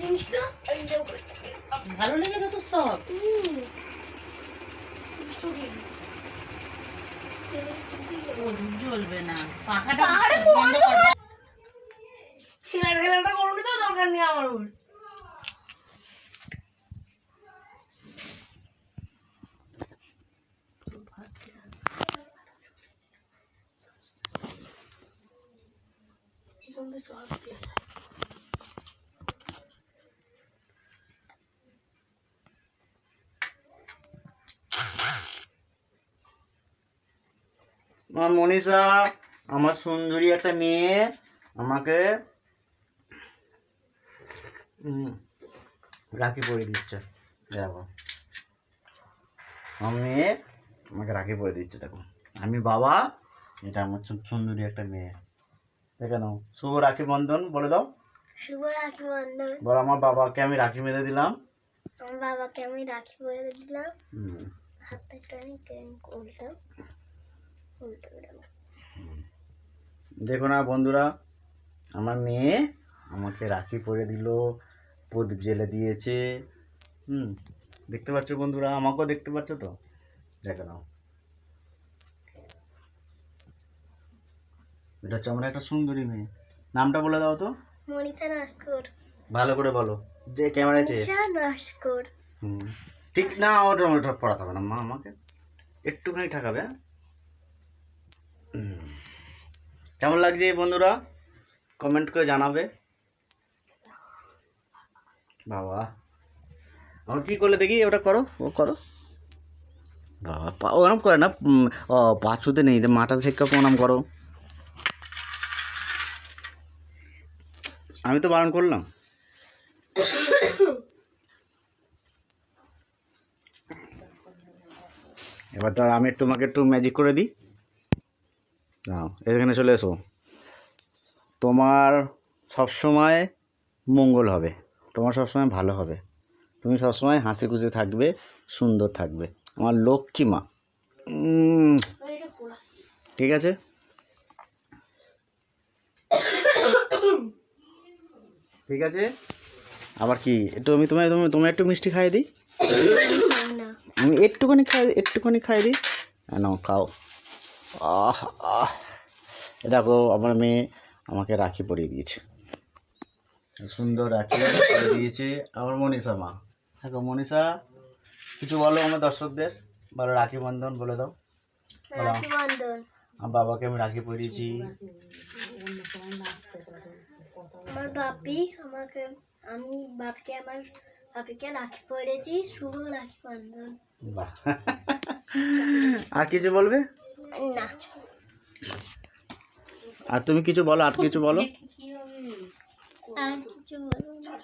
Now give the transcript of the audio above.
জিনিসটা। ভালো লেগেছে তো সব। জ্বলবে না। পাখাটা আরে বন্ধ বন্ধ সেলাই ফেলাইটা করুন তো দরকার নেই আমার ওর। আমার মনীষা আমার সুন্দরী একটা মেয়ে আমাকে রাখি পরিয়ে দিচ্ছে। দেখো। আমার মেয়ে আমাকে রাখি পরে দিচ্ছে দেখো। আমি বাবা এটা আমার সুন্দরী একটা মেয়ে। দেখে নাও। শুভ রাখি বন্ধন বলে দাও। শুভ রাখি বন্ধন। বলো আমার বাবাকে আমি রাখি বেঁধে দিলাম। আমার বাবাকে আমি রাখি পরে দিলাম। হাতটা টানি কেন উল্টো উল্টো দেখো না বন্ধুরা আমার মেয়ে আমাকে রাখি পরে দিল প্রদীপ জেলে দিয়েছে। হুম দেখতে পাচ্ছ বন্ধুরা? আমাকেও দেখতে পাচ্ছ তো? দেখো নাও। এটা হচ্ছে আমার একটা সুন্দরী মেয়ে। নামটা বলে দাও তো। মনীষা নস্কর। ভালো করে বলো। যে ক্যামেরা নস্কর। হুম ঠিক না ওটা ওটা পড়াতে হবে না। মা আমাকে একটুখানি ঠাকাবে হ্যাঁ? কেমন লাগছে বন্ধুরা? কমেন্ট করে জানাবে। বাবা। আমার কি করলে দেখি? ওটা করো, ও করো। বাবা ওরম করে না ও পাঁচুতে নেই মাটা ছেক্কা প্রণাম করো। আমি তো বারণ করলাম। এবার ধর আমি তোমাকে একটু ম্যাজিক করে দিই। নাও এখানে চলে এসো তোমার সবসময় মঙ্গল হবে তোমার সবসময় ভালো হবে। তুমি সবসময় হাসি খুশি থাকবে সুন্দর থাকবে। আমার লক্ষ্মী মা। ঠিক আছে? ঠিক আছে? আবার কি? একটু আমি তোমায় তুমি তোমায় একটু মিষ্টি খাইয়ে দিই? আমি একটুখানি খাই একটুখানি খাই দিই? হ্যাঁ, নাও খাও। আহ আহ। দেখো আমার মেয়ে আমাকে রাখি পরিয়ে দিয়েছে। সুন্দর রাখি পরিয়ে দিয়েছে আমার মনীষা মা। দেখো মনীষা কিছু বলো আমার দর্শকদের? বলো রাখি বন্ধন বলে দাও। বলো রাখি বন্ধন। আমার বাবাকে আমি রাখি পরিয়েছি। আমার বাপি আমাকে আমি বাপকে আমার বাপিকে রাখি পরেছি শুভ রাখি বন্ধন। আর কিছু বলবে? না আর তুমি কিছু বলো আর কিছু বলো আর কিছু বলব না।